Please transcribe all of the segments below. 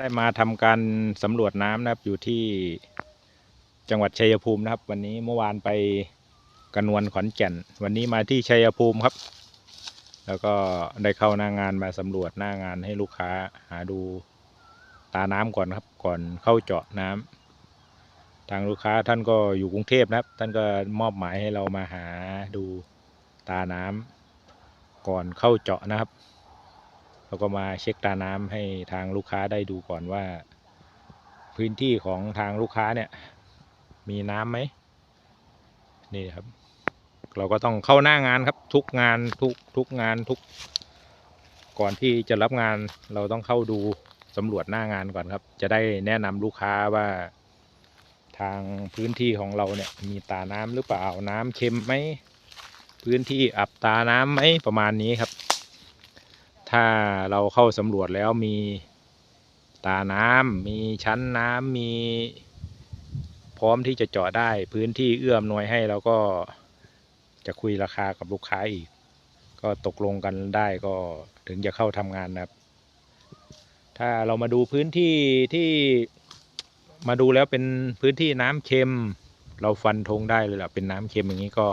ได้มาทำการสำรวจน้ำนะครับ อยู่ที่จังหวัดชัยภูมินะครับ วันนี้เมื่อวานไปกระนวนขอนแก่น วันนี้มาที่ชัยภูมิครับ แล้วก็ได้เข้าหน้างานมาสำรวจหน้างานให้ลูกค้าหาดูตาน้ำก่อนครับ ก่อนเข้าเจาะน้ำทางลูกค้าท่านก็อยู่กรุงเทพนะครับ ท่านก็มอบหมายให้เรามาหาดูตาน้ำก่อนเข้าเจาะนะครับ เราก็มาเช็คตาน้ำให้ทางลูกค้าได้ดูก่อนว่า พื้นที่ของทางลูกค้าเนี่ย มีน้ำไหมนี่ครับ เราก็ต้องเข้าหน้างานครับ ทุกงานทุกทุกงานทุก ก่อนที่จะรับงานเราต้องเข้าดูสำรวจหน้างานก่อนครับ จะได้แนะนำลูกค้าว่าทางพื้นที่ของเราเนี่ยมีตาน้ำหรือเปล่าน้ำเค็มไหมพื้นที่อับตาน้ำไหมประมาณนี้ครับ ถ้าเราเข้าสำรวจแล้วมีตาน้ำมีชั้นน้ำมีพร้อมที่จะเจาะได้พื้นที่เอื้อมหน่วยให้เราก็จะคุยราคากับลูกค้าอีก ก็ตกลงกันได้ก็ถึงจะเข้าทำงานนะครับ ถ้าเรามาดูพื้นที่ที่มาดูแล้วเป็นพื้นที่น้ำเค็ม เราฟันธงได้เลยล่ะเป็นน้ำเค็มอย่างนี้ก็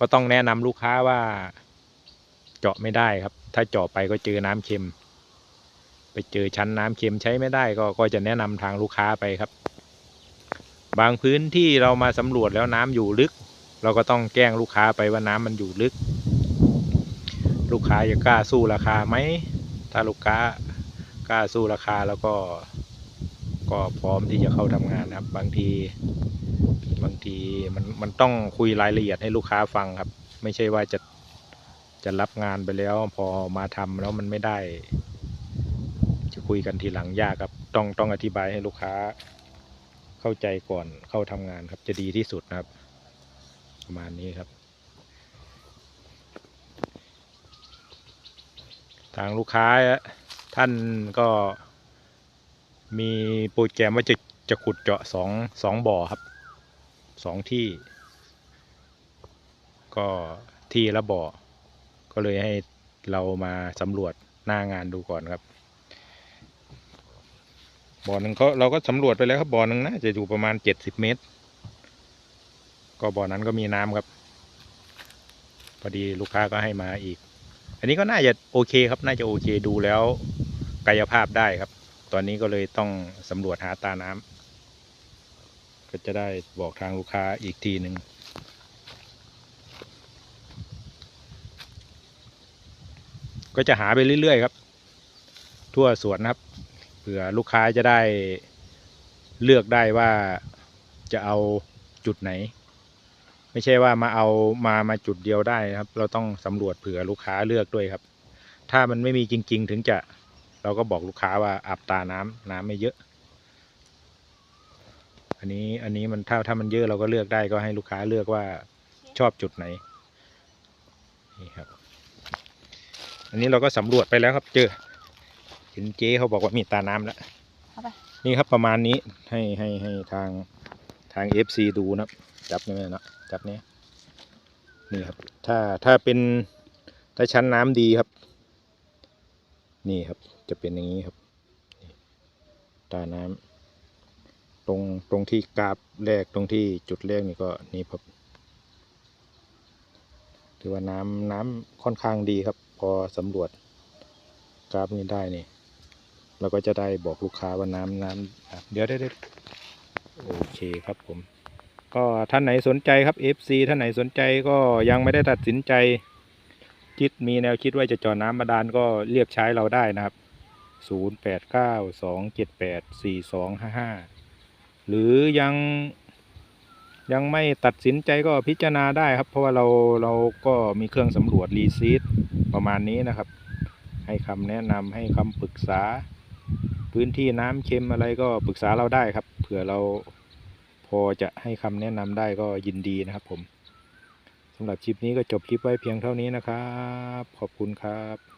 ก็ต้องแนะนำลูกค้าว่าเจาะไม่ได้ครับ ถ้าเจาะไปก็เจอน้ำเค็ม ไปเจอชั้นน้ำเค็มใช้ไม่ได้ก็ก็จะแนะนำทางลูกค้าไปครับ บางพื้นที่เรามาสำรวจแล้วน้ำอยู่ลึก เราก็ต้องแกล้งลูกค้าไปว่าน้ำมันอยู่ลึก ลูกค้าจะกล้าสู้ราคาไหมถ้าลูกค้ากล้าสู้ราคาแล้วก็ก็พร้อมที่จะเข้าทำงานนะครับ บางทีบางทีมันมันต้องคุยรายละเอียดให้ลูกค้าฟังครับ ไม่ใช่ว่าจะ จะรับงานไปแล้ว พอมาทำแล้วมันไม่ได้ จะคุยกันทีหลังยากครับ ต้องต้องอธิบายให้ลูกค้า เข้าใจก่อนเข้าทำงานครับ จะดีที่สุดนะครับ ประมาณนี้ครับ ทางลูกค้าท่านก็มีโปรแกรมว่าจะจะขุดเจาะสองสองบ่อครับสองที่ ก็ที่ละบ่อ ก็เลยให้เรามาสำรวจหน้างานดูก่อนครับ บ่อหนึ่งเขาเราก็สำรวจไปแล้วครับบ่อหนึ่งนะจะอยู่ประมาณเจ็ดสิบเมตร ก็บ่อนั้นก็มีน้ำครับ พอดีลูกค้าก็ให้มาอีก อันนี้ก็น่าจะโอเคครับ น่าจะโอเคดูแล้วกายภาพได้ครับ ตอนนี้ก็เลยต้องสำรวจหาตาน้ำก็จะได้บอกทางลูกค้าอีกทีหนึ่ง ก็จะหาไปเรื่อยๆครับ ทั่วสวนนะครับเผื่อลูกค้าจะได้เลือกได้ว่าจะเอาจุดไหน ไม่ใช่ว่ามาเอามามาจุดเดียวได้นะครับ เราต้องสำรวจเผื่อลูกค้าเลือกด้วยครับ ถ้ามันไม่มีจริง ๆ ถึงจะเราก็บอกลูกค้าว่าอับตาน้ำน้ำไม่เยอะ อันนี้อันนี้มันถ้าถ้ามันเยอะเราก็เลือกได้ก็ให้ลูกค้าเลือกว่าชอบจุดไหนนี่ครับ อันนี้เราก็สำรวจไปแล้วครับ เจอ เห็นเจ๊เขาบอกว่ามีตาน้ำแล้วเอาไปนี่ครับประมาณนี้ให้ให้ให้ทางทางเอฟซีดูนะครับจับนี่ไหมเนาะจับเนี้ยนี่ครับ ถ้าถ้าเป็นถ้าชั้นน้ำดีครับ นี่ครับจะเป็นอย่างนี้ครับนี่ตาน้ำตรงตรงที่กราบแรกตรงที่จุดแรกนี่ก็นี่ครับถือว่าน้ำน้ำค่อนข้างดีครับ พอสำรวจกราฟนี้ได้นี่เราก็จะได้บอกลูกค้าว่าน้ำน้ำเดี๋ยวได้ได้โอเคครับผม ก็ท่านไหนสนใจครับ FC ท่านไหนสนใจก็ยังไม่ได้ตัดสินใจ คิดมีแนวคิดว่าจะจาะน้ำบาดาลก็เรียกใช้เราได้นะครับ 0892784255 หรือยัง ยังไม่ตัดสินใจก็พิจารณาได้ครับ เพราะว่าเราเราก็มีเครื่องสำรวจรีซีดประมาณนี้นะครับ ให้คำแนะนำให้คำปรึกษา พื้นที่น้ำเค็มอะไรก็ปรึกษาเราได้ครับ เผื่อเราพอจะให้คำแนะนำได้ก็ยินดีนะครับผมสำหรับคลิปนี้ก็จบคลิปไว้เพียงเท่านี้นะครับ ขอบคุณครับ